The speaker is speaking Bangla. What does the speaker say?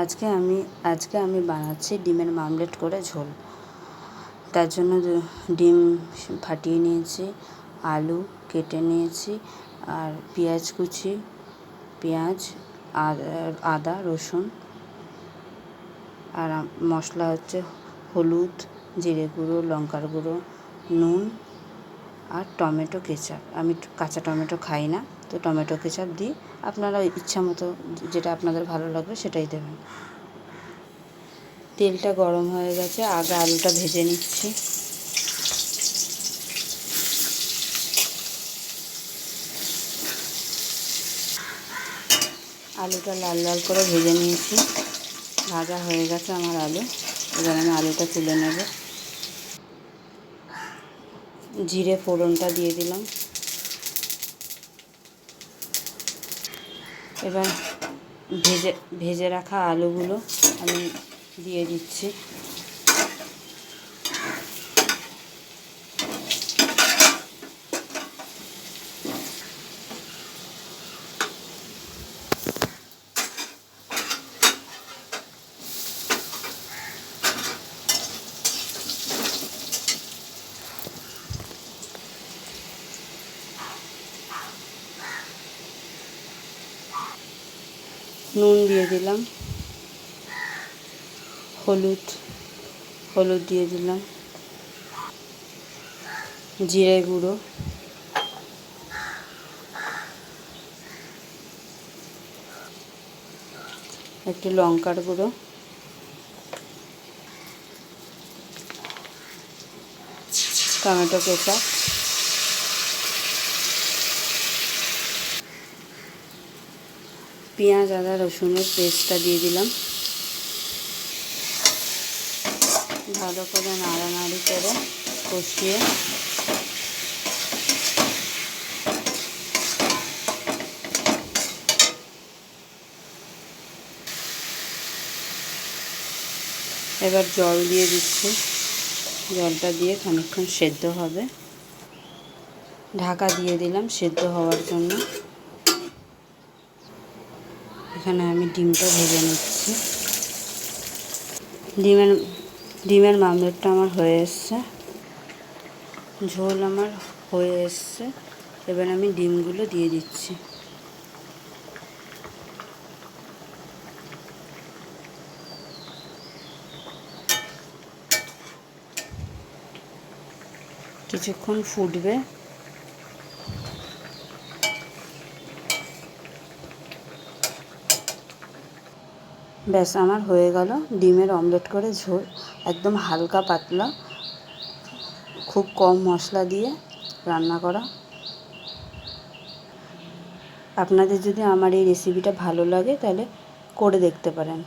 আজকে আমি আজকে আমি বানাচ্ছি ডিমের মামলেট করে ঝোল। তার জন্য ডিম ফাটিয়ে নিয়েছি, আলু কেটে নিয়েছি, আর পেঁয়াজ কুচি, পেঁয়াজ, আর আদা, রসুন, আর মশলা হচ্ছে হলুদ, জিরে গুঁড়ো, লঙ্কার গুঁড়ো, নুন, আর টমেটো কেচাপ। আমি কাঁচা টমেটো খাই না। তো টমেটো কেচাপ দিই। আপনারা ইচ্ছা মতো যেটা আপনাদের ভালো লাগবে সেটাই দেবেন। তেলটা গরম হয়ে গেছে আগে আলুটা ভেজে নিচ্ছি। আলুটা লাল লাল করে ভেজে নিয়েছি। ভাজা হয়ে গেছে আমার আলু। এবার আমি আলুটা তুলে নেব। জিরে ফোড়নটা দিয়ে দিলাম। এবার ভেজে ভেজে রাখা আলুগুলো আমি দিয়ে দিচ্ছি। নুন দিয়ে দিলাম। হলুদ হলুদ দিয়ে দিলাম। জিরে গুঁড়ো। একটু লঙ্কার গুঁড়ো। Tomato ketchup. পেঁয়াজ, আদা, রসুনের পেস্টটা দিয়ে দিলাম। ভালো করে নাড়ানাড়ি করে কষিয়ে এবার জল দিয়ে দিচ্ছি। জলটা দিয়ে খানিকক্ষণ সেদ্ধ হবে। ঢাকা দিয়ে দিলাম সেদ্ধ হওয়ার জন্য। এখানে আমি ডিমটা ভেজে নিচ্ছি। ডিমের ডিমের মামলেটটা আমার হয়ে এসছে। ঝোল আমার হয়ে এসছে। এবার আমি ডিমগুলো দিয়ে দিচ্ছি। কিছুক্ষণ ফুটবে। ব্যাস, আমার হয়ে গেল ডিমের অমলেট করে ঝোল, একদম হালকা পাতলা, খুব কম মশলা দিয়ে রান্না করা। আপনাদের যদি আমার এই রেসিপিটা ভালো লাগে তাহলে করে দেখতে পারেন।